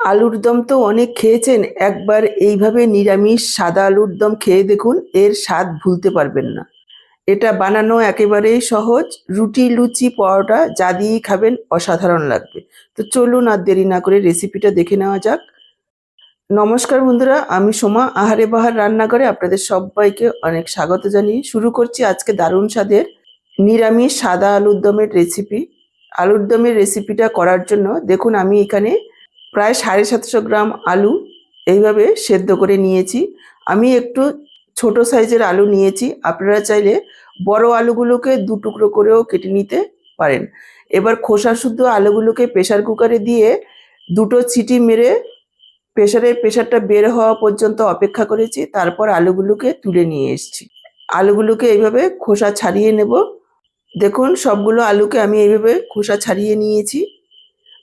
আলুর দম তো অনেক খেয়েছেন, একবার এইভাবে নিরামিষ সাদা আলুর দম খেয়ে দেখুন, এর স্বাদ ভুলতে পারবেন না। এটা বানানো একেবারেই সহজ, রুটি লুচি পরোটা যা দিয়েই খাবেন অসাধারণ লাগবে। তো চলুন আর দেরি না করে রেসিপিটা দেখে নেওয়া যাক। নমস্কার বন্ধুরা, আমি সোমা, আহারে বাহার রান্নাঘরে আপনাদের সবাইকে অনেক স্বাগত জানিয়ে শুরু করছি আজকে দারুণ স্বাদের নিরামিষ সাদা আলুর দমের রেসিপি। আলুর দমের রেসিপিটা করার জন্য দেখুন আমি এখানে প্রায় সাড়ে সাতশো গ্রাম আলু এইভাবে সেদ্ধ করে নিয়েছি। আমি একটু ছোট সাইজের আলু নিয়েছি। আপনারা চাইলে বড় আলুগুলোকে দু টুকরো করেও কেটে নিতে পারেন। এবার খোসা শুদ্ধ আলুগুলোকে প্রেশার কুকারে দিয়ে দুটো চিটি মেরে প্রেসারের প্রেশারটা বের হওয়া পর্যন্ত অপেক্ষা করেছি। তারপর আলুগুলোকে তুলে নিয়ে এসেছি। আলুগুলোকে এইভাবে খোসা ছাড়িয়ে নেব। দেখুন, সবগুলো আলুকে আমি এইভাবে খোসা ছাড়িয়ে নিয়েছি।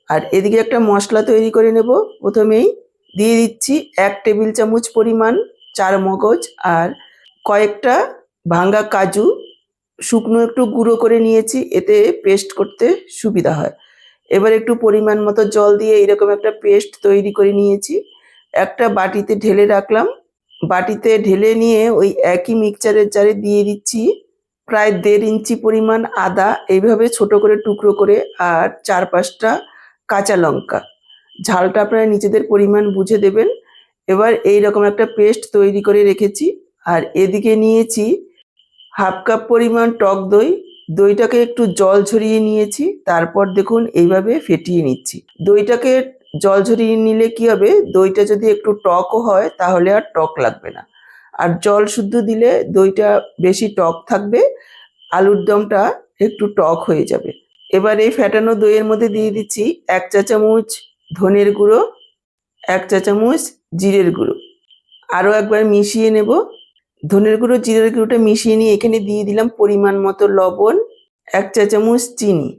আর এদিকে একটা মশলা তৈরি করে নেব। প্রথমেই দিয়ে দিচ্ছি এক টেবিল চামচ পরিমাণ চার মগজ আর কয়েকটা ভাঙ্গা কাজু। শুকনো একটু গুঁড়ো করে নিয়েছি, এতে পেস্ট করতে সুবিধা হয়। এবার একটু পরিমাণ মতো জল দিয়ে এরকম একটা পেস্ট তৈরি করে নিয়েছি। একটা বাটিতে ঢেলে রাখলাম। বাটিতে ঢেলে নিয়ে ওই একই মিক্সচারের জারে দিয়ে দিচ্ছি প্রায় দেড় ইঞ্চি পরিমাণ আদা। এইভাবে ছোট করে টুকরো করে আর চার পাঁচটা কাঁচা লঙ্কা। ঝালটা আপনারা নিজেদের পরিমাণ বুঝে দেবেন। এবার এই রকম একটা পেস্ট তৈরি করে রেখেছি। আর এদিকে নিয়েছি হাফ কাপ পরিমাণ টক দই। দইটাকে একটু জল ঝরিয়ে নিয়েছি। তারপর দেখুন এইভাবে ফেটিয়ে নিচ্ছি। দইটাকে জল ঝরিয়ে নিলে কি হবে? দইটা যদি একটু টকও হয় তাহলে আর টক লাগবে না। আর জল শুদ্ধ দিলে দইটা বেশি টক থাকবে। আলুর দমটা একটু টক হয়ে যাবে। এবার এই ফ্যাটানো দইয়ের মধ্যে দিয়ে দিচ্ছি এক চা চামচ ধনের গুঁড়ো, এক চা চামচ জিরের গুঁড়ো। আরও একবার মিশিয়ে নেব। ধনের গুঁড়ো, জিরের গুঁড়োটা মিশিয়ে নিয়ে এখানে দিয়ে দিলাম পরিমাণ মতো লবণ, এক চা চামচ চিনি।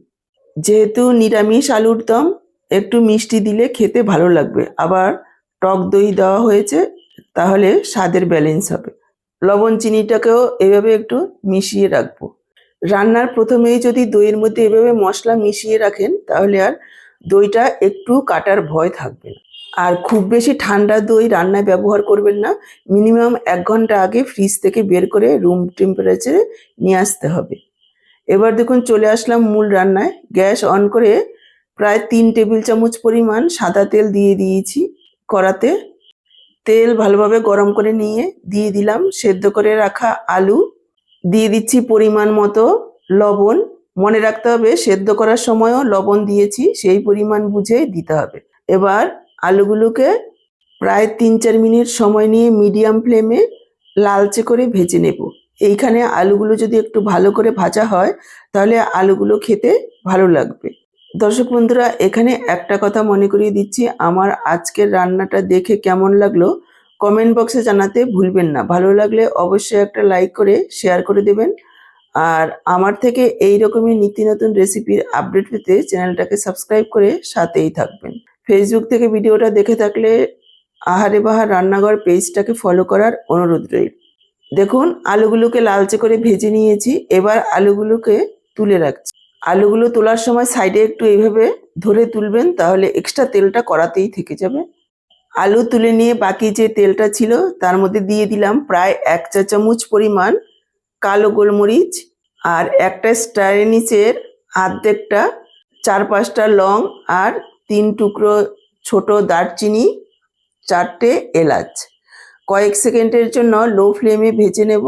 যেহেতু নিরামিষ আলুর দম, একটু মিষ্টি দিলে খেতে ভালো লাগবে। আবার টক দই দেওয়া হয়েছে, তাহলে স্বাদের ব্যালেন্স হবে। লবণ, চিনিটাকেও এভাবে একটু মিশিয়ে রাখব। রান্নার প্রথমেই যদি দইয়ের মধ্যে এভাবে মশলা মিশিয়ে রাখেন, তাহলে আর দইটা একটু কাটার ভয় থাকবে না। আর খুব বেশি ঠান্ডা দই রান্নায় ব্যবহার করবেন না। মিনিমাম এক ঘণ্টা আগে ফ্রিজ থেকে বের করে রুম টেম্পারেচারে নিয়ে আসতে হবে। এবার দেখুন, চলে আসলাম মূল রান্নায়। গ্যাস অন করে প্রায় তিন টেবিল চামচ পরিমাণ সাদা তেল দিয়ে দিয়েছি কড়াতে। তেল ভালোভাবে গরম করে নিয়ে দিয়ে দিলাম। সেদ্ধ করে রাখা আলু দিয়ে দিচ্ছি পরিমাণ মতো লবণ। মনে রাখতে হবে, সেদ্ধ করার সময়ও লবণ দিয়েছি, সেই পরিমাণ বুঝে দিতে হবে। এবার আলুগুলোকে প্রায় তিন চার মিনিট সময় নিয়ে মিডিয়াম ফ্লেমে লালচে করে ভেজে নেব। এইখানে আলুগুলো যদি একটু ভালো করে ভাজা হয়, তাহলে আলুগুলো খেতে ভালো লাগবে। দর্শক বন্ধুরা, এখানে একটা কথা মনে করিয়ে দিচ্ছি, আমার আজকের রান্নাটা দেখে কেমন লাগল? কমেন্ট বক্সে জানাতে ভুলবেন না। ভালো লাগলে অবশ্যই একটা লাইক করে শেয়ার করে দেবেন। আর আমার থেকে এই রকমই নিত্য নতুন রেসিপির আপডেট পেতে চ্যানেলটাকে সাবস্ক্রাইব করে সাথেই থাকবেন। ফেসবুক থেকে ভিডিওটা দেখে থাকলে আহারে বাহার রান্নাঘর পেজটাকে ফলো করার অনুরোধ রইল। দেখুন, আলুগুলোকে লালচে করে ভেজে নিয়েছি। এবার আলুগুলোকে তুলে রাখছি। আলুগুলো তোলার সময় সাইডে একটু এইভাবে ধরে তুলবেন, তাহলে এক্সট্রা তেলটা কড়াতেই থেকে যাবে। আলু তুলে নিয়ে বাকি যে তেলটা ছিল, তার মধ্যে দিয়ে দিলাম প্রায় এক চা চামচ পরিমাণ কালো গোলমরিচ আর একটা স্টারের নিচের আর্ধেকটা চার পাঁচটা লং আর তিন টুকরো ছোট দারচিনি, চারটে এলাচ। কয়েক সেকেন্ডের জন্য লো ফ্লেমে ভেজে নেব।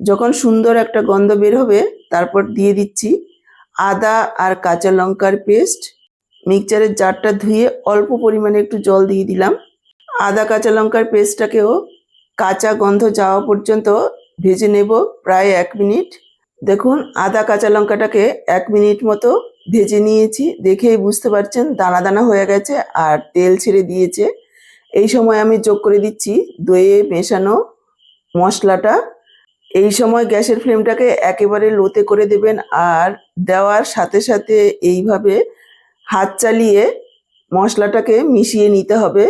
যখন সুন্দর একটা গন্ধ বের হবে, তারপর দিয়ে দিচ্ছি আদা আর কাঁচা লঙ্কার পেস্ট। মিক্সচারের জারটা ধুয়ে অল্প পরিমাণে একটু জল দিয়ে দিলাম। আদা কাঁচা লঙ্কার পেস্টটাকেও কাঁচা গন্ধ যাওয়া পর্যন্ত ভেজে নেব প্রায় এক মিনিট। দেখুন, আদা কাঁচা লঙ্কাটাকে এক মিনিট মতো ভেজে নিয়েছি। দেখেই বুঝতে পারছেন, দানা দানা হয়ে গেছে আর তেল ছেড়ে দিয়েছে। এই সময় আমি যোগ করে দিচ্ছি দইয়ে মেশানো মশলাটা। এই সময় গ্যাসের ফ্লেমটাকে একেবারে লোতে করে দেবেন আর দেওয়ার সাথে সাথে এইভাবে হাত চালিয়ে মশলাটাকে মিশিয়ে নিতে হবে।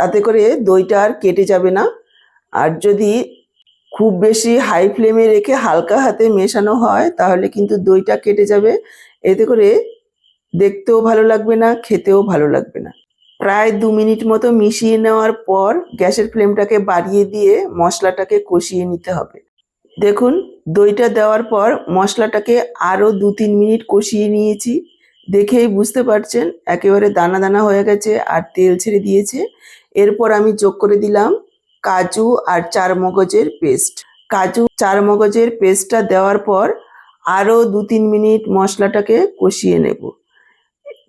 তাতে করে দইটা আর কেটে যাবে না। আর যদি খুব বেশি হাই ফ্লেমে রেখে হালকা হাতে মেশানো হয়, তাহলে কিন্তু দইটা কেটে যাবে। এতে করে দেখতেও ভালো লাগবে না, খেতেও ভালো লাগবে না। প্রায় দু মিনিট মতো মিশিয়ে নেওয়ার পর গ্যাসের ফ্লেমটাকে বাড়িয়ে দিয়ে মশলাটাকে কষিয়ে নিতে হবে। দেখুন, দইটা দেওয়ার পর মশলাটাকে আরও দু তিন মিনিট কষিয়ে নিয়েছি। দেখেই বুঝতে পারছেন, একেবারে দানা দানা হয়ে গেছে আর তেল ছেড়ে দিয়েছে। এরপর আমি যোগ করে দিলাম কাজু আর চার মগজের পেস্ট। কাজু, চার মগজের পেস্টটা দেওয়ার পর আরও দু তিন মিনিট মশলাটাকে কষিয়ে নেব।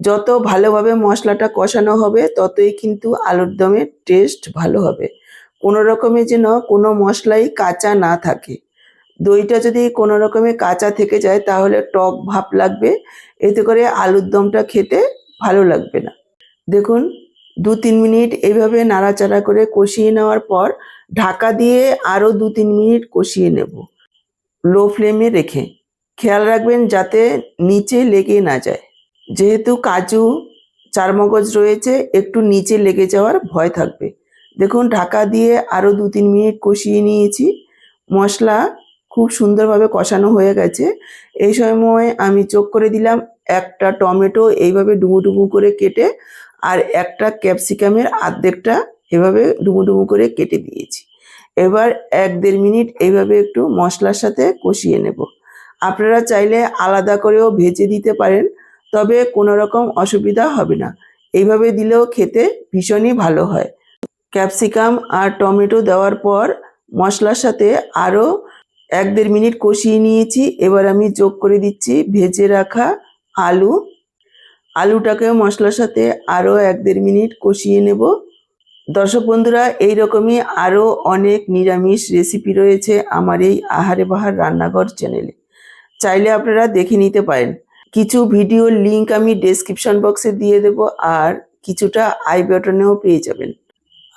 যত ভালোভাবে মশলাটা কষানো হবে, ততই কিন্তু আলুর দমের টেস্ট ভালো হবে। কোনো রকমে যেন কোনো মশলাই কাঁচা না থাকে। দইটা যদি কোনো রকমে কাঁচা থেকে যায়, তাহলে টক ভাব লাগবে। এতে করে আলুর দমটা খেতে ভালো লাগবে না। দেখুন দু তিন মিনিট এইভাবে নাড়াচাড়া করে কষিয়ে নেওয়ার পর ঢাকা দিয়ে আরও দু তিন মিনিট কষিয়ে নেব। লো ফ্লেমে রেখে। খেয়াল রাখবেন যাতে নিচে লেগে না যায়। যেহেতু কাজু চারমগজ রয়েছে, একটু নিচে লেগে যাওয়ার ভয় থাকবে। দেখুন, ঢাকা দিয়ে আরও দু তিন মিনিট কষিয়ে নিয়েছি। মশলা খুব সুন্দরভাবে কষানো হয়ে গেছে। এই সময় আমি চোখ করে দিলাম একটা টমেটো এইভাবে ডুমু ডুমু করে কেটে আর একটা ক্যাপসিকামের আর্ধেকটা এভাবে ডুমু ডুমু করে কেটে দিয়েছি। এবার এক দেড় মিনিট এইভাবে একটু মশলার সাথে কষিয়ে নেব। আপনারা চাইলে আলাদা করেও ভেজে দিতে পারেন, তবে কোনো রকম অসুবিধা হবে না। এইভাবে দিলেও খেতে ভীষণই ভালো হয়। ক্যাপসিকাম আর টমেটো দেওয়ার পর মশলার সাথে আরও এক দেড় মিনিট কষিয়ে নিয়েছি, এবার আমি যোগ করে দিচ্ছি ভেজে রাখা আলু। আলুটাকেও মশলার সাথে আরও এক দেড় মিনিট কষিয়ে নেব। দর্শক বন্ধুরা, এইরকমই আরও অনেক নিরামিষ রেসিপি রয়েছে আমার এই আহারে বাহার রান্নাঘর চ্যানেলে চাইলে আপনারা দেখে নিতে পারেন। কিছু ভিডিওর লিংক আমি ডেসক্রিপশন বক্সে দিয়ে দেব আর কিছুটা আই বাটনেও পেয়ে যাবেন।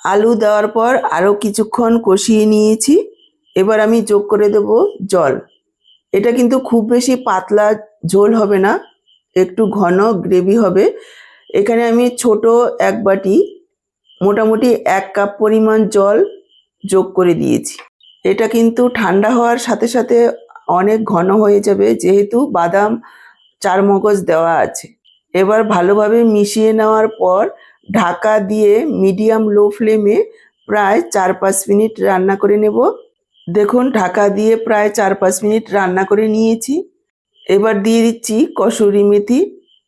আলু দেওয়ার পর আরও কিছুক্ষণ কষিয়ে নিয়েছি। এবার আমি যোগ করে দেব জল। এটা কিন্তু খুব বেশি পাতলা ঝোল হবে না, একটু ঘন গ্রেভি হবে। এখানে আমি ছোট এক বাটি, মোটামুটি এক কাপ পরিমাণ জল যোগ করে দিয়েছি। এটা কিন্তু ঠান্ডা হওয়ার সাথে সাথে অনেক ঘন হয়ে যাবে, যেহেতু বাদাম চার মগজ দেওয়া আছে। এবার ভালোভাবে মিশিয়ে নেওয়ার পর ঢাকা দিয়ে মিডিয়াম লো ফ্লেমে প্রায় চার পাঁচ মিনিট রান্না করে নেব। দেখুন, ঢাকা দিয়ে প্রায় চার পাঁচ মিনিট রান্না করে নিয়েছি। এবার দিয়ে দিচ্ছি কসুরি মেথি।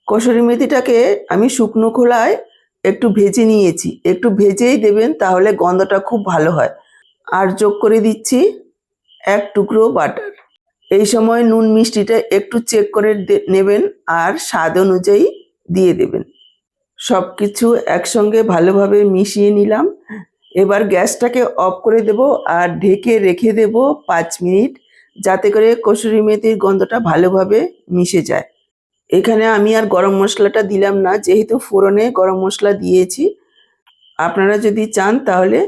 কসুরি মেথিটাকে আমি শুকনো খোলায় একটু ভেজে নিয়েছি। একটু ভেজেই দেবেন, তাহলে গন্ধটা খুব ভালো হয়। আর যোগ করে দিচ্ছি এক টুকরো বাটার। এই সময় নুন মিষ্টিটা একটু চেক করে নেবেন আর স্বাদ অনুযায়ী দিয়ে দেবেন। সব কিছু একসঙ্গে ভালোভাবে মিশিয়ে নিলাম। এবার গ্যাসটাকে অফ করে দেব আর ঢেকে রেখে দেব পাঁচ মিনিট, যাতে করে কসুরি মেথির গন্ধটা ভালোভাবে মিশে যায়। এখানে আমি আর গরম মশলাটা দিলাম না, যেহেতু ফোড়নে গরম মশলা দিয়েছি। আপনারা যদি চান তাহলে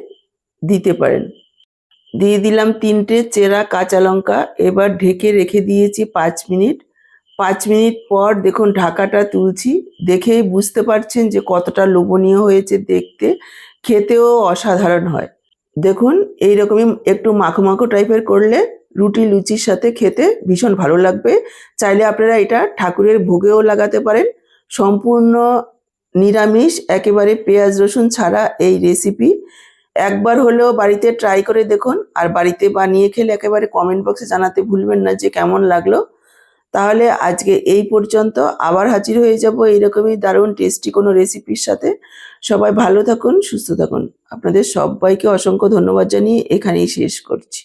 দিতে পারেন। দিয়ে দিলাম তিনটে চেরা কাঁচা লঙ্কা, এবার ঢেকে রেখে দিয়েছি পাঁচ মিনিট। পাঁচ মিনিট পর দেখুন ঢাকাটা তুলছি, দেখেই বুঝতে পারছেন যে কতটা লোভনীয় হয়েছে দেখতে। খেতেও অসাধারণ হয়। দেখুন, এইরকমই একটু মাখো মাখো টাইপের করলে রুটি, লুচির সাথে খেতে ভীষণ ভালো লাগবে। চাইলে আপনারা এটা ঠাকুরের ভোগেও লাগাতে পারেন। সম্পূর্ণ নিরামিষ, একেবারে পেঁয়াজ রসুন ছাড়া এই রেসিপি একবার হলেও বাড়িতে ট্রাই করে দেখুন। আর বাড়িতে বানিয়ে খেলে একেবারে কমেন্ট বক্সে জানাতে ভুলবেন না যে কেমন লাগল। তাহলে আজকে এই পর্যন্ত আবার হাজির হয়ে যাব এইরকমই দারুণ টেস্টি কোনো রেসিপির সাথে। সবাই ভালো থাকুন সুস্থ থাকুন। আপনাদের সবাইকে অসংখ্য ধন্যবাদ জানিয়ে এখানেই শেষ করছি।